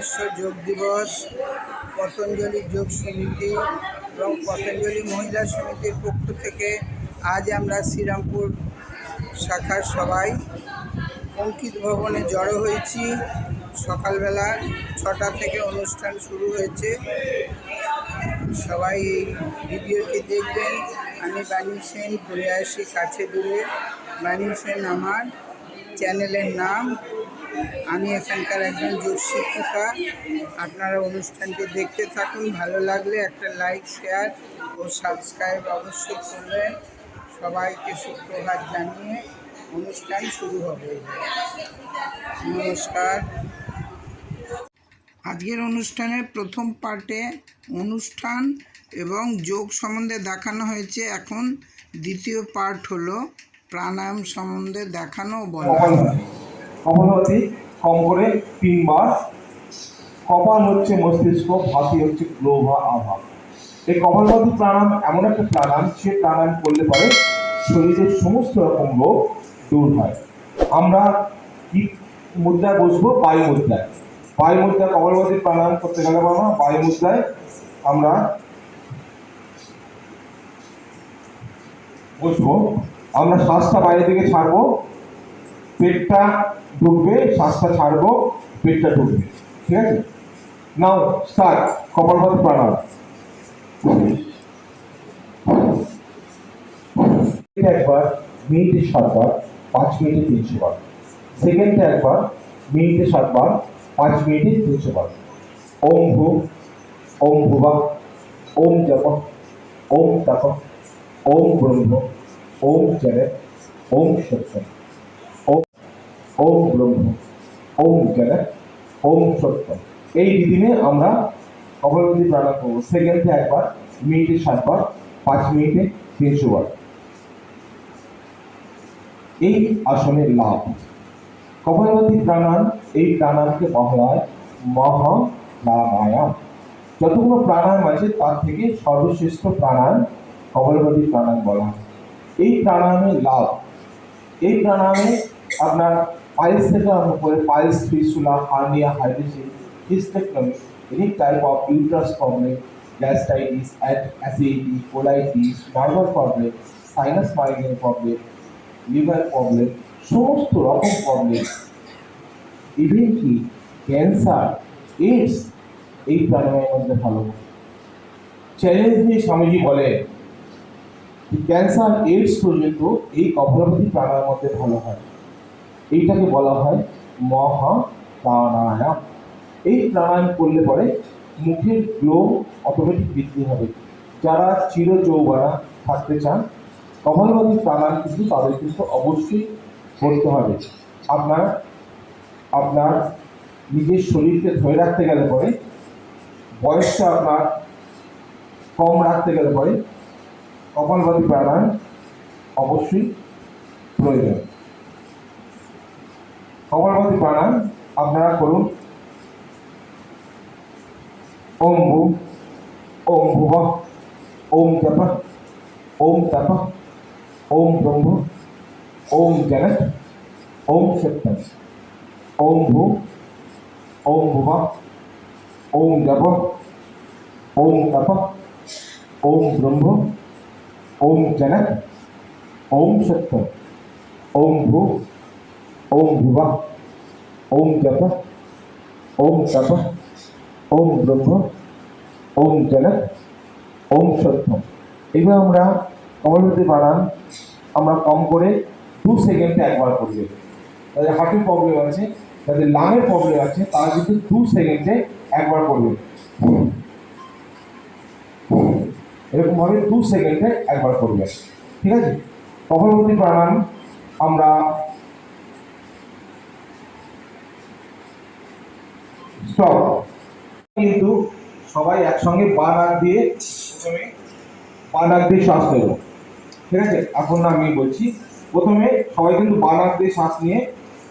বিশ্ব যোগ দিবস, পতঞ্জলি যোগ সমিতি এবং পতঞ্জলি মহিলা সমিতির পক্ষ থেকে আজ আমরা শ্রীরামপুর শাখার সবাই অঙ্কিত ভবনে জড়ো হয়েছি। সকালবেলা ছটা থেকে অনুষ্ঠান শুরু হয়েছে। সবাই এই ভিডিওটি দেখবেন। আমি বাণী সেন ঘুরে আসি কাছে দূরে। বাণী সেন আমার চ্যানেলের নাম। আমি এখানকার একজন যোগ শিক্ষিকা আপনারা অনুষ্ঠানটি দেখতে থাকুন, ভালো লাগলে একটা লাইক, শেয়ার ও সাবস্ক্রাইব অবশ্যই করবেন। সবাইকে সুপ্রভাত জানিয়ে অনুষ্ঠান শুরু হবে। নমস্কার। আজকের অনুষ্ঠানের প্রথম পার্টে অনুষ্ঠান এবং যোগ সম্বন্ধে দেখানো হয়েছে। এখন দ্বিতীয় পার্ট হলো প্রাণায়াম সম্বন্ধে দেখানো বলা। কপালভাতি কম করে তিনবার কপাল হচ্ছে মস্তিষ্ক ভাতি হচ্ছে গ্লো বা আভা। এই কপালভাতি প্রাণায়াম এমন একটা প্রাণায়াম, সে প্রাণায়াম করলে পরে শরীরের সমস্ত রকম রোগ দূর হয়। আমরা কি মুদ্রায় বসবো? বায়ু মুদ্রায়। বায়ু মুদ্রায় কপালভাতি প্রাণায়াম করতে গেলে আমরা বায়ু মুদ্রায় আমরা বসবো, আমরা শ্বাসটা বাইরে দিকে ছাড়বো, পেটটা ঢুকবে, শ্বাসটা ছাড়বো, পেটটা ঢুকবে, ঠিক আছে? Now start kapalbhati pranayama. এটা একবার মিনিটে সাতবার, পাঁচ মিনিটে তিনশো বার সেকেন্ডে একবার মিনিটে সাতবার, পাঁচ মিনিটে তিনশো বার ওম ভূ, ওম ভুবা, ওম জপ, ওম তপ, ওম ব্রহ্ম, ওম জয় ওম সত্য। ওম ব্রহ্ম, ওম জয় ওম সত্য। এই দিনে আমরা কপালভাতি প্রাণায়াম করব। সেকেন্ডে একবার মিনিটে সাতবার, পাঁচ মিনিটে তিনশো বার এই আসনের লাভ। কপালভাতি প্রাণায়াম, এই প্রাণায়ামকে বলা হয় মহা প্রাণায়াম যতগুলো প্রাণায়াম আছে, তার থেকে সর্বশ্রেষ্ঠ প্রাণায়াম কপালভাতি প্রাণায়াম বলা হয়। এই প্রাণায়ামের লাভ। এই প্রাণায়ামে আপনার পাইলস থেকে আরম্ভ করে piles fistula hernia hydrocele hysterectomy any type of uterus problem gastritis acidity colitis nervous problem sinus migraine problem liver problem সমস্ত রকম প্রবলেম ইভেন কি ক্যান্সার এইডস এই প্রাণায়ামের মধ্যে ভালো। চ্যালেঞ্জ দিয়ে স্বামীজি বলেন ক্যান্সার এইডস পর্যন্ত এই কপালভাতি প্রাণায়ামের মধ্যে ভালো হয়। এইটাকে বলা হয় মহা প্রাণায়াম এই প্রাণায়াম করলে পরে মুখের গ্লো অটোমেটিক বৃদ্ধি হবে। যারা চির যৌবনা থাকতে চান কপালভাতি প্রাণায়াম কিন্তু তাদের কিন্তু অবশ্যই করতে হবে। আপনার আপনার নিজের শরীরকে ধরে রাখতে গেলে পরে, বয়সটা আপনার কম রাখতে গেলে পরে কপালভাতি প্রাণায়াম অবশ্যই প্রয়োজন। কপালভাতি প্রাণায়াম আপনারা করুন। ওম ভূ, ওম ভুব, ওম জপ, ওম তপ, ওম ব্রহ্ম, ওম জগৎ, ওম সত্যম। ওম ভূ, ওম ভুব, ওম জপ, ওম তপ, ওম ব্রহ্ম, ওম জগৎ, ওম সত্যম। ওম ভূ ওম ভুব ওম জপ ওম তপ ওম ব্রহ্ম ওম জগৎ ওম সত্যম এগুলো আমরা কমলবতী বানান, আমরা কম করে দু সেকেন্ডে একবার করবে। তাদের হার্টের প্রবলেম আছে, তাদের লাঙের প্রবলেম আছে, তারা কিন্তু দু সেকেন্ডে একবার করবে। এরকমভাবে দু সেকেন্ডে একবার করবে। ঠিক আছে? কপালবতী প্রাণায়াম আমরা স্টপ কিন্তু সবাই একসঙ্গে বা নাক দিয়ে প্রথমে বা নাক দিয়ে শ্বাস নেব। ঠিক আছে? এখন না, আমি বলছি, প্রথমে সবাই কিন্তু বা নাক দিয়ে শ্বাস নিয়ে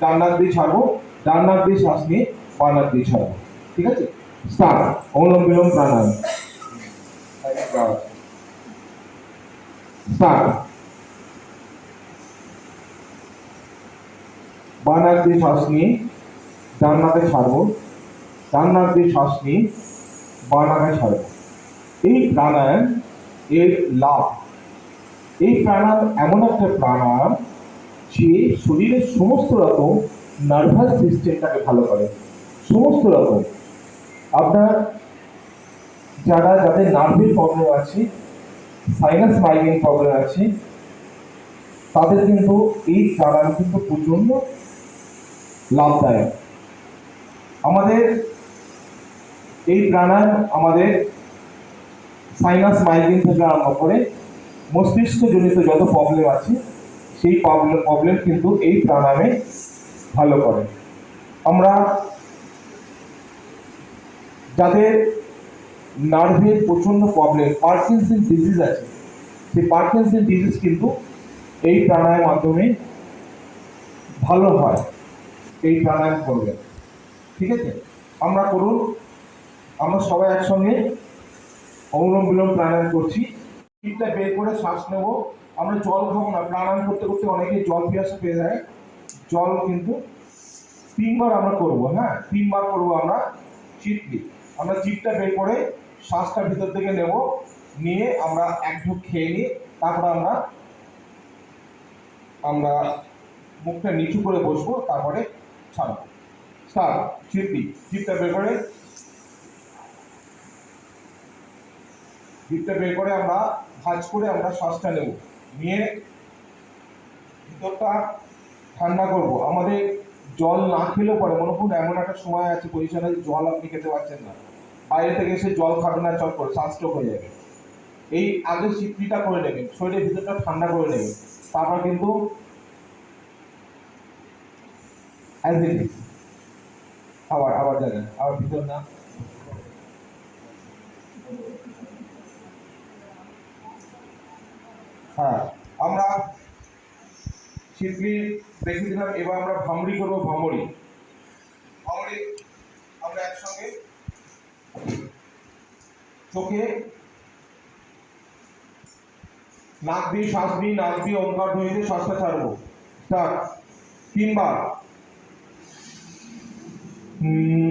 ডান নাক দিয়ে ছাড়বো, ডান নাক দিয়ে শ্বাস নিয়ে বা নাক দিয়ে ছাড়বো। ঠিক আছে? স্টার্ট। অনুলোম বিলোম প্রাণায়াম। স্টার্ট। বা নাক দিয়ে শ্বাস নিয়ে ডান নাকে ছাড়বো। দিয়ে শ্বাস নিয়ে বাঁ নাকায় এই প্রাণায়াম, এর লাভ। এই প্রাণায়াম এমন একটা প্রাণায়াম, যে শরীরের সমস্ত রকম নার্ভাস সিস্টেমটাকে ভালো করে। সমস্ত রকম। আপনার যারা, যাদের নার্ভের প্রবলেম আছে সাইনাস মাইগ্রেন প্রবলেম আছে, তাদের কিন্তু এই প্রাণায়াম কিন্তু প্রচণ্ড লাভদায়ক। আমাদের এই প্রাণায়াম আমাদের সাইনাস মাইগ্রেন থেকে আরম্ভ করে মস্তিষ্কজনিত যত প্রবলেম আছে, সেই প্রবলেম প্রবলেম কিন্তু এই প্রাণায়ামে ভালো করে। আমরা যাদের নার্ভের প্রচণ্ড প্রবলেম পার্কিনসন ডিজিজ আছে, সেই পার্কিনসন ডিজিজ কিন্তু এই প্রাণায়ামের মাধ্যমে ভালো হয়, এই প্রাণায়াম করলে। ঠিক আছে? আমরা করুন আমরা সবাই একসঙ্গে অনুলোম বিলোম প্রাণায়াম করছি। পিঠটা বের করে শ্বাস নেব। আমরা জল খাব না, প্রাণায়াম করতে করতে অনেকে জল পিয়াসা পেয়ে যায়। জল কিন্তু তিনবার আমরা করব হ্যাঁ? তিনবার করব আমরা চিপলি আমরা চিপটা বের করে শ্বাসটা ভিতর থেকে নেব। নিয়ে আমরা এক ঢুক খেয়ে নিই তারপর আমরা আমরা মুখটা নিচু করে বসবো, তারপরে ছাড়বো। স্টার্ট চিপলি চিপটা বের করে জিপটা বের করে আমরা ভাঁজ করে আমরা শ্বাসটা নেব। নিয়ে ভিতরটা ঠান্ডা করব। আমাদের জল না খেলেও পরে, মনে করুন এমন একটা সময় আছে পজিশনে জল আপনি খেতে পারছেন না। বাইরে থেকে এসে জল খাবেন না, চট করে সানস্ট্রোক হয়ে যাবে। এই আগে সিপ্রিটা করে নেবেন, শরীরের ভিতরটা ঠান্ডা করে নেবেন। তারপর কিন্তু আবার আবার জায়গায় আবার ভিতর না। হ্যাঁ আমরা শিল্পী রেখে দিলাম এবার আমরা ভামড়ি করব ভামড়ি ভামড়ি আমরা একসঙ্গে চোখে নাক দিয়ে শ্বাস নিই, নাক দিয়ে ওঙ্কার ধরে দিয়ে শ্বাসটা ছাড়বো। স্টার্ট। তিনবার। এবার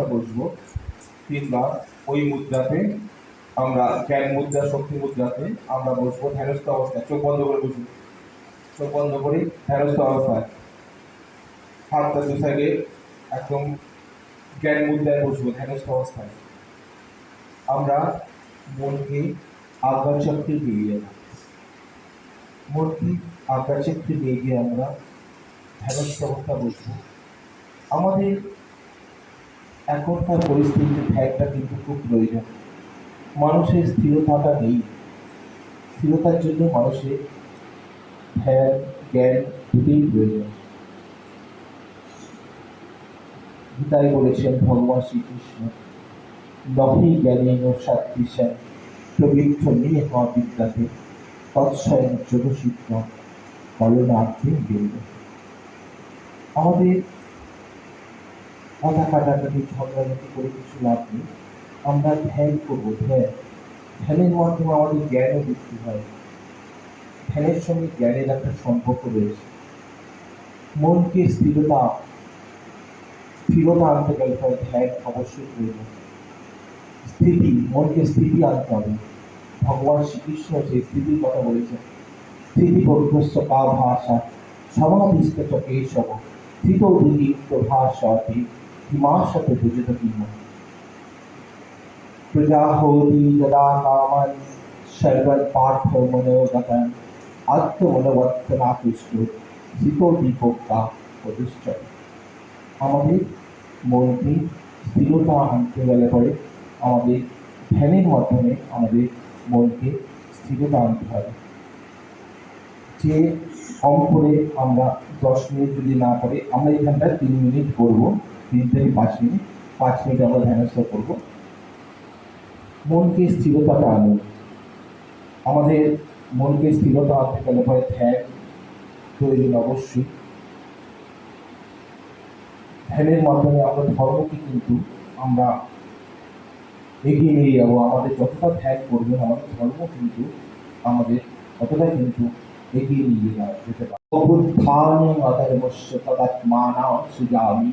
অবস্থা বসবো কিংবা ওই মুদ্রাতে আমরা জ্ঞান মুদ্রা, শক্তি মুদ্রাতে আমরা বসবো, ধ্যানস্থ অবস্থায়। চোখ বন্ধ করে বসবো। চোখ বন্ধ করে ধ্যানস্থ অবস্থায়। হাতটা দু সাইডে একদম জ্ঞান মুদ্রায় বসবো, ধ্যানস্থ অবস্থায়। আমরা মনকে আজ্ঞা চক্রে দিয়ে যাব মনকে আজ্ঞা চক্রে নিয়ে গিয়ে আমরা ধ্যানস্থ অবস্থা বসবো। আমাদের এখনকার পরিস্থিতিতে ধ্যানটা কিন্তু খুব প্রয়োজন। মানুষের স্থিরতাটা নেই। স্থিরতার জন্য মানুষের ধ্যান, জ্ঞান দুটোই প্রয়োজন। গীতায় বলেছেন, ভগবান শ্রীকৃষ্ণ, নহি জ্ঞানেন সাত্বিষা প্রবৃত্ত নিয়ে হওয়া বিদ্যাতে তৎস্বয়ং যোগসিদ্ধ কলনার্থে বেরোল আমাদের কথা কাটাকাটি ঝগড়াঝাটি করে কিছু লাভ নেই। আমরা ধ্যান করব, ধ্যান। ধ্যানের মাধ্যমে আমাদের জ্ঞানও বৃদ্ধি হয়। ধ্যানের সঙ্গে জ্ঞানের একটা সম্পর্ক রয়েছে। মনকে স্থিরতা স্থিরতা আনতে গেলে হয় ধ্যান অবশ্যই প্রয়োজন। স্থিতি, মনকে স্থিতি আনতে হবে। ভগবান শ্রীকৃষ্ণ সেই স্থিতির কথা বলেছেন, স্থিতি পবিত্রস্য কা ভাষা সমাধিস্থ কেশব স্থিত দিদি প্রভাষাতি হিমাশতে বুঝিত কিনা প্রজাহোতি যদা কামান সর্বন পার্থ মনোগতন আত্মমনোবর্তনাকৃষ্ট শীত দীপকা প্রতিষ্ঠা আমাদের মনকে স্থিরতা আনতে গেলে পরে আমাদের ধ্যানের মাধ্যমে আমাদের মনকে স্থিরতা আনতে হবে যে কম আমরা দশ মিনিট যদি না করে আমরা এখানটা তিন মিনিট করব তিন থেকে পাঁচ মিনিট পাঁচ মিনিট আমরা ধ্যানস্থ করব। মনকে স্থিরতাটা আনুন। আমাদের মনকে স্থিরতা আনতে গেলে পরে ধ্যান প্রয়োজন অবশ্যই। ধ্যানের মাধ্যমে আমরা ধর্মকে কিন্তু আমরা এগিয়ে নিয়ে যাব। আমাদের যতটা ধ্যান করবেন, আমাদের ধর্ম কিন্তু আমাদের ততটা কিন্তু এগিয়ে নিয়ে যাওয়া যেতে পারে। অবুত্থান অধর্মস্য তদাত্মানা সুজামি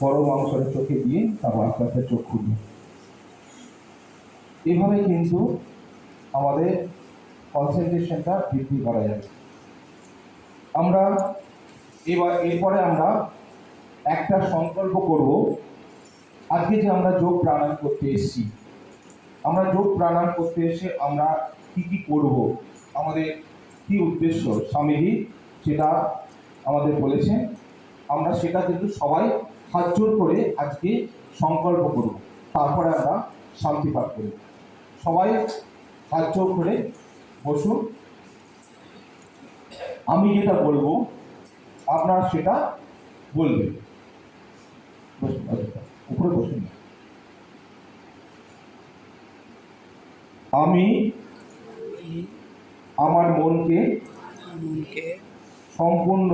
বড় মাংসের চোখে দিয়ে তারপর আস্তে আস্তে চোখ খুলবে। এভাবে কিন্তু আমাদের কনসেন্ট্রেশনটা বৃদ্ধি করা যাবে। আমরা এবার, এরপরে আমরা একটা সংকল্প করব, আজকে যে আমরা যোগ প্রাণায়াম করতে এসেছি, আমরা যোগ প্রাণায়াম করতে এসে আমরা কি কি করব, আমাদের কি উদ্দেশ্য, স্বামীজি সেটা আমাদের বলেছেন। আমরা সেটা কিন্তু সবাই হাত জোর করে আজকে সংকল্প করব তারপরে আমরা শান্তি পাঠ করি। সবাই হাত জোর করে বসুন। আমি যেটা বলব আপনারা সেটা বলবেন। বসুন, উপরে বসুন। আমি আমার মনকে মনকে সম্পূর্ণ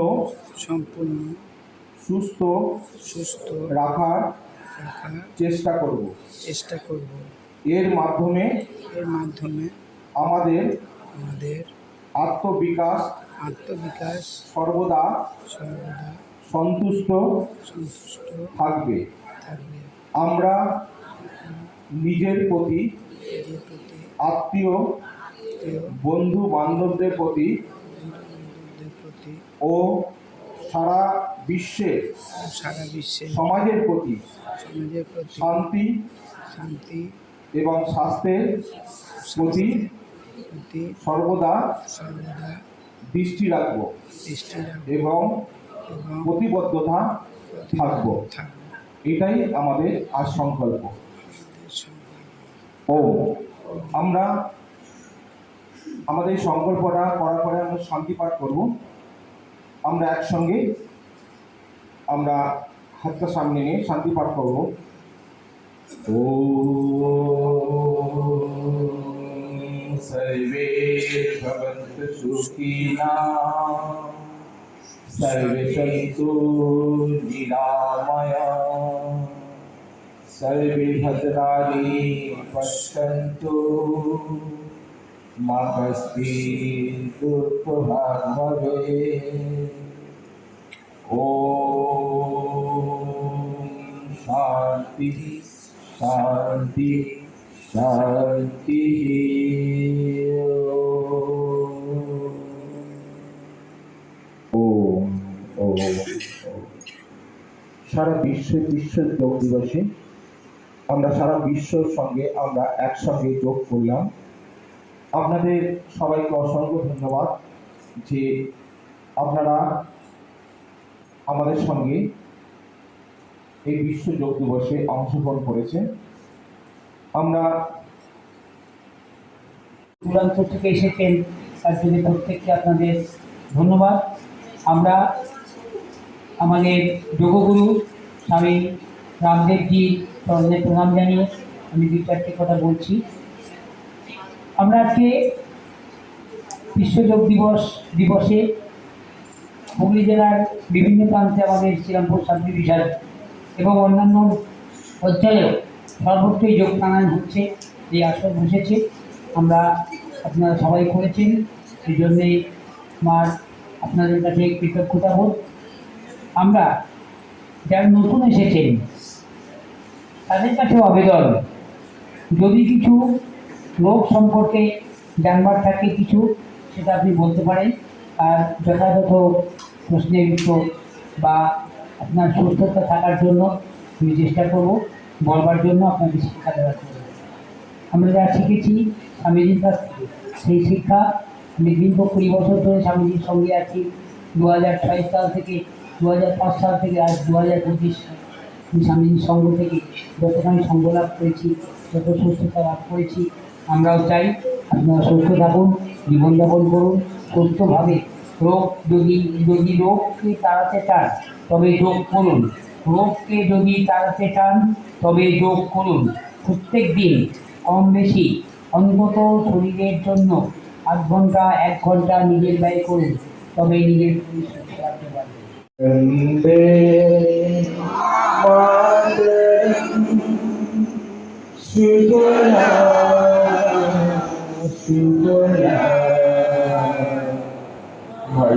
সম্পূর্ণ সুস্থ সুস্থ রাখার চেষ্টা করব। চেষ্টা করব। এর মাধ্যমে এর মাধ্যমে আমাদের আমাদের আত্মবিকাশ আত্মবিকাশ সর্বদা সর্বদা সন্তুষ্ট সন্তুষ্ট থাকবে। থাকবে। আমরা নিজের প্রতি আত্মীয় বন্ধু বান্ধবদের প্রতি ও সারা বিশ্বে সারা বিশ্বে সমাজের প্রতি সমাজের প্রতি শান্তি শান্তি এবং স্বাস্থ্যের প্রতি প্রতি সর্বদা সর্বদা দৃষ্টি রাখব দৃষ্টি এবং প্রতিবদ্ধতা থাকব। এটাই আমাদের আজ সংকল্প। ও আমরা আমাদের সংকল্পটা করার পরে আমরা শান্তি পাঠ করব। আমরা একসঙ্গে আমরা হাতটা সামনে নিয়ে শান্তি পাঠ করব ও সর্বে ভবন্ত সুখিনা সর্বে সন্তু নিরাময়া सर्वे भद्राणि पश्यन्तु मा कश्चित् दुःखभाग्भवे ॐ शान्ति शान्ति शान्तिः ওম ওম ওম সারা বিশ্বে বিশ্ব যোগ দিবসে আমরা সারা বিশ্বর সঙ্গে আমরা একসঙ্গে যোগ করলাম আপনাদের সবাইকে অসংখ্য ধন্যবাদ যে আপনারা আমাদের সঙ্গে এই বিশ্ব যোগ দিবসে অংশগ্রহণ করেছেন আমরা দূরান্ত থেকে এসেছেন। তার জন্য প্রত্যেককে আপনাদের ধন্যবাদ। আমরা আমাদের যোগগুরু স্বামী রামদেবজি চরণে প্রণাম জানিয়ে আমি দুই চারটি কথা বলছি। আমরা আজকে বিশ্ব যোগ দিবস দিবসে হুগলি জেলার বিভিন্ন প্রান্তে আমাদের শ্রীরামপুর সাব ডিভিশন এবং অন্যান্য অঞ্চলেও সর্বত্রই যোগ হচ্ছে, এই আসর বসেছে। আমরা আপনারা সবাই করেছেন সেই জন্যেই আমার আপনাদের কাছে কৃতজ্ঞতা বোধ। আমরা যারা নতুন এসেছেন, তাদের কাছেও আবেদন, যদি কিছু রোগ সম্পর্কে জানবার থাকে কিছু, সেটা আপনি বলতে পারেন। আর যথাযথ উত্তর বা আপনার সুস্থতা থাকার জন্য আমি চেষ্টা করব বলবার জন্য আপনাকে শিক্ষা দেওয়ার জন্য। আমরা যা শিখেছি স্বামীজির কাছ থেকে, সেই শিক্ষা আমি দীর্ঘ কুড়ি বছর ধরে স্বামীজির সঙ্গে আছি। দু হাজার ছয় সাল থেকে দু হাজার পাঁচ সাল থেকে, আজ দু হাজার পঁচিশ আমি স্বামীজির সঙ্গ থেকে যতখানি সঙ্গ লাভ করেছি, যত সুস্থতা লাভ করেছি, আমরাও চাই আপনারা সুস্থ থাকুন, জীবনযাপন করুন, সুস্থভাবে রোগ যদি যদি রোগকে তাড়াতে চান, তবে যোগ করুন। রোগকে যদি তাড়াতে চান, তবে যোগ করুন। প্রত্যেক দিন কম বেশি অন্তত শরীরের জন্য আধ ঘণ্টা, এক ঘণ্টা নিজের ব্যয় করুন, তবে নিজের শরীর সুস্থ রাখতে পারবেন